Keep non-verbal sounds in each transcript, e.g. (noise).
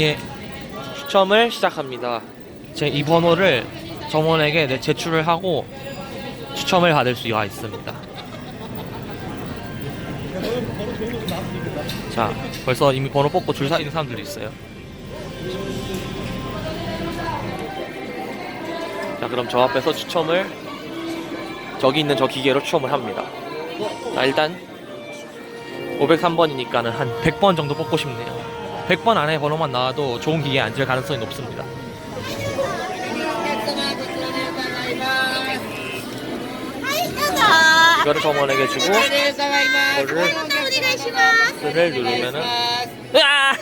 예, 추첨을 시작합니다. 제 이 번호를 점원에게 내 제출을 하고 추첨을 받을 수가 있습니다. 자, 벌써 이미 번호 뽑고 줄 서 있는 사람들이 있어요. 자, 그럼 저 앞에서 추첨을 저기 있는 저 기계로 추첨을 합니다. 자, 일단 503번이니까는 한 100번 정도 뽑고 싶네요. 100번 안에 번호만 나와도 좋은 기계에 앉을 가능성이 높습니다. 이거를 점원에게 주고 이거를 를 누르면은 으아!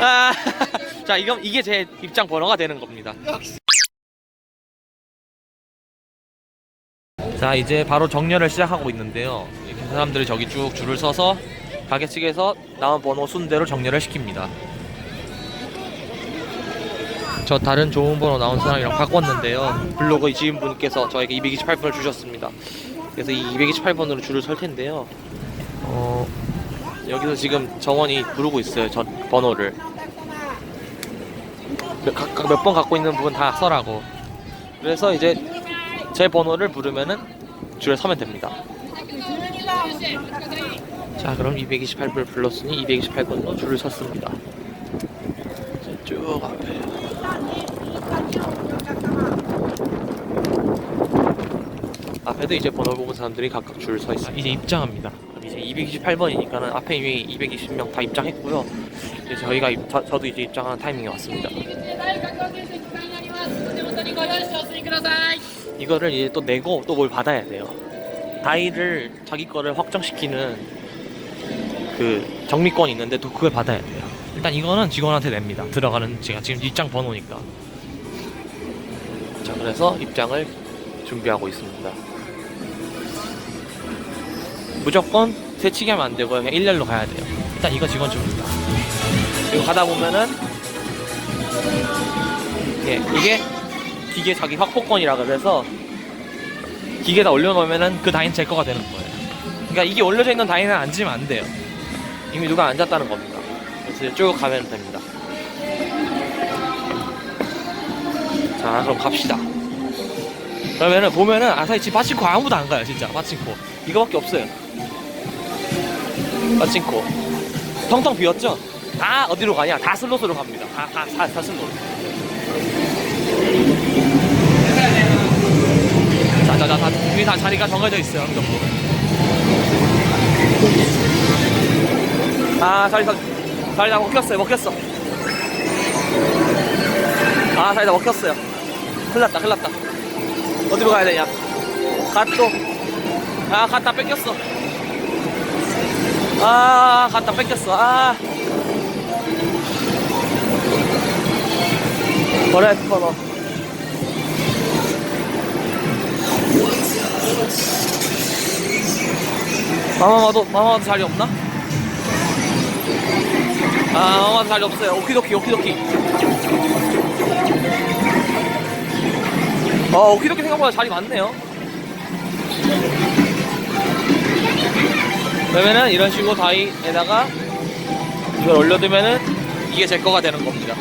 아! 아! (laughs) 자, 이게 제 입장 번호가 되는 겁니다. 자, 이제 바로 정렬을 시작하고 있는데요. 이렇게 사람들이 저기 쭉 줄을 서서 가게 측에서 나온 번호 순대로 정렬을 시킵니다. 저 다른 좋은 번호 나온 사람이랑 바꿨는데요. 블로그 이 지인분께서 저에게 228번을 주셨습니다. 그래서 이 228번으로 줄을 설 텐데요. 어, 여기서 지금 정원이 부르고 있어요. 저 번호를. 몇번 갖고 있는 부분 다 써라고. 그래서 이제 제 번호를 부르면은 줄에 서면 됩니다. 자, 그럼 228번을 불렀으니 228번으로 줄을 섰습니다. 이제 쭉 앞에. 앞에도 이제 번호 보고 사람들이 각각 줄 서 있어요. 이제 입장합니다. 그럼 이제 228번이니까는 앞에 이미 220명 다 입장했고요. 이제 저희가 입, 저, 저도 이제 입장하는 타이밍이 왔습니다. 이거를 이제 또 내고 또 뭘 받아야 돼요. 다이를 자기 거를 확정시키는 그 정리권이 있는데 또 그걸 받아야 돼요. 일단 이거는 직원한테 냅니다. 들어가는 제가 지금 입장 번호니까. 자, 그래서 입장을 준비하고 있습니다. 무조건 새치기 하면 안 되고요. 그냥 일렬로 가야 돼요. 일단 이거 직원 줍니다. 그리고 가다 보면은 예, 이게 기계 자기 확보권이라 그래서 기계에다 올려놓으면은 그 다인 제 거가 되는 거예요. 그러니까 이게 올려져 있는 다인은 앉으면 안 돼요. 이미 누가 앉았다는 겁니다. 그래서 쭉 가면 됩니다. 자, 그럼 갑시다. 그러면은 보면은 아사히 집 파친코 아무도 안 가요, 진짜 파친코. 이거밖에 없어요. 파친코. 텅텅 비었죠? 다 어디로 가냐? 다 슬롯으로 갑니다. 다, 다, 다, 다 슬롯. 자, 자, 자, 다, 이미 다 자리가 정해져 있어요, 어느 정도. 아, 자리, 다, 자리 다 먹혔어요, 먹혔어. 아, 자리 다 먹혔어요. 큰일 났다, 큰일 났다. 어디로 가야 되냐? 갓도. 아, 갓다 뺏겼어. 아, 갓다 뺏겼어. 아. 버려, 스퍼 마마마도 마마마도 자리 없나? 아 마마마도 자리 없어요. 오키도키 오키도키. 어 오키도키 생각보다 자리 많네요. 그러면은 이런 식으로 다이에다가 이걸 올려두면은 이게 제 거가 되는 겁니다.